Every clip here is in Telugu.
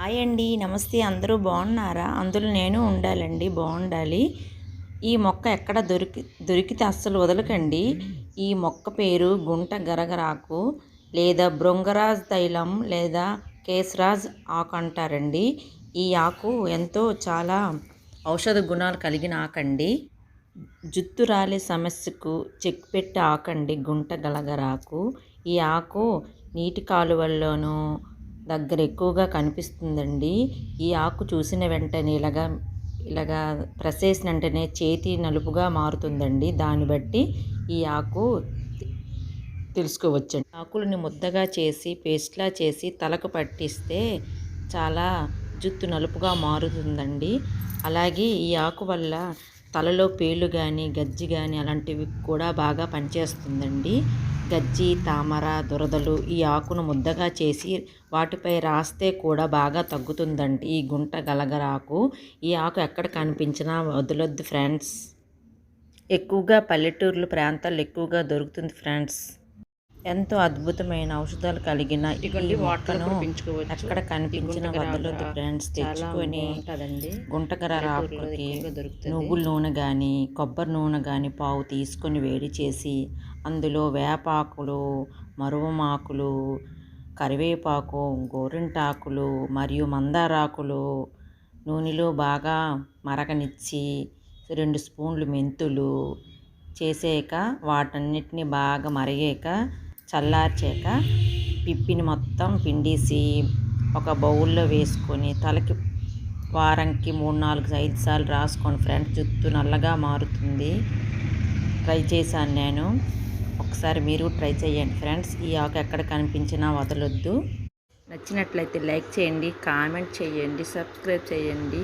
హాయ్ అండి నమస్తే. అందరూ బాగున్నారా? అందులో నేను ఉండాలండి బాగుండాలి. ఈ మొక్క ఎక్కడ దొరికి దొరికితే అస్సలు వదలకండి. ఈ మొక్క పేరు గుంట గరగరాకు లేదా భృంగరాజ్ తైలం లేదా కేసరాజ్ ఆకు అంటారండి. ఈ ఆకు ఎంతో చాలా ఔషధ గుణాలు కలిగిన ఆకండి. జుత్తు రాలే సమస్యకు చెక్ పెట్టి ఆకండి గుంట గలగరాకు. ఈ ఆకు నీటి కాలువల్లోనూ దగ్గర ఎక్కువగా కనిపిస్తుందండి. ఈ ఆకు చూసిన వెంటనే ఇలాగా ఇలాగా ప్రెస్ చేసిన వెంటనే చేతి నలుపుగా మారుతుందండి. దాన్ని బట్టి ఈ ఆకు తెలుసుకోవచ్చండి. ఆకులని ముద్దగా చేసి పేస్ట్లా చేసి తలకు పట్టిస్తే చాలా జుత్తు నలుపుగా మారుతుందండి. అలాగే ఈ ఆకు వల్ల తలలో పేలు కానీ గజ్జి కానీ అలాంటివి కూడా బాగా పనిచేస్తుందండి. గజ్జి తామర దురదలు ఈ ఆకును ముద్దగా చేసి వాటిపై రాస్తే కూడా బాగా తగ్గుతుందండి ఈ గుంట గలగరాకు ఈ ఆకు ఎక్కడ కనిపించినా వదలొద్దు ఫ్రెండ్స్. ఎక్కువగా పల్లెటూర్లు ప్రాంతాల్లో ఎక్కువగా దొరుకుతుంది ఫ్రెండ్స్. ఎంతో అద్భుతమైన ఔషధాలు కలిగిన ఈ ఇదిగోండి వాటర్ మొక్కను పెంచుకోవచ్చు ఎక్కడ కనిపించిన ఆకు ఫ్రెండ్స్ తెచ్చుకొని ఎక్కువగా దొరుకుతుంది. నువ్వుల నూనె కానీ కొబ్బరి నూనె కానీ పావు తీసుకొని వేడి చేసి అందులో వేపాకులు మరువమాకులు కరివేపాకు గోరింటాకులు మరియు మందారాకులు నూనెలో బాగా మరగనిచ్చి రెండు స్పూన్లు మెంతులు చేసాక వాటన్నిటిని బాగా మరిగాక చల్లార్చాక పిప్పిని మొత్తం పిండేసి ఒక బౌల్లో వేసుకొని తలకి వారంకి మూడు నాలుగు ఐదు సార్లు రాసుకోండి ఫ్రెండ్స్ జుట్టు నల్లగా మారుతుంది. ట్రై చేశాను నేను. ఒకసారి మీరు ట్రై చేయండి ఫ్రెండ్స్. ఈ ఆకు ఎక్కడ కనిపించినా వదలొద్దు. నచ్చినట్లయితే లైక్ చేయండి కామెంట్ చేయండి సబ్స్క్రైబ్ చేయండి.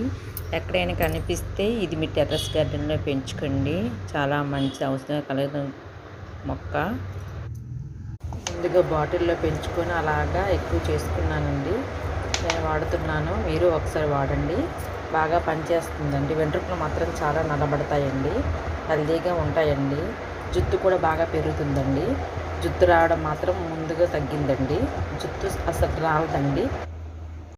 ఎక్కడైనా కనిపిస్తే ఇది మీ టెర్రస్ గార్డెన్లో పెంచుకోండి. చాలా మంచి ఔషధం కలిగిన మొక్క. ముందుగా బాటిల్లో పెంచుకొని అలాగా ఎక్కువ చేసుకున్నానండి. నేను వాడుతున్నాను. మీరు ఒకసారి వాడండి. బాగా పనిచేస్తుందండి. వెంట్రుకలు మాత్రం చాలా నల్లబడతాయండి. హెల్దీగా ఉంటాయండి. జుట్టు కూడా బాగా పెరుగుతుందండి. జుట్టు రావడం మాత్రం ముందుగా తగ్గిందండి. జుట్టు అసలు రాలదండి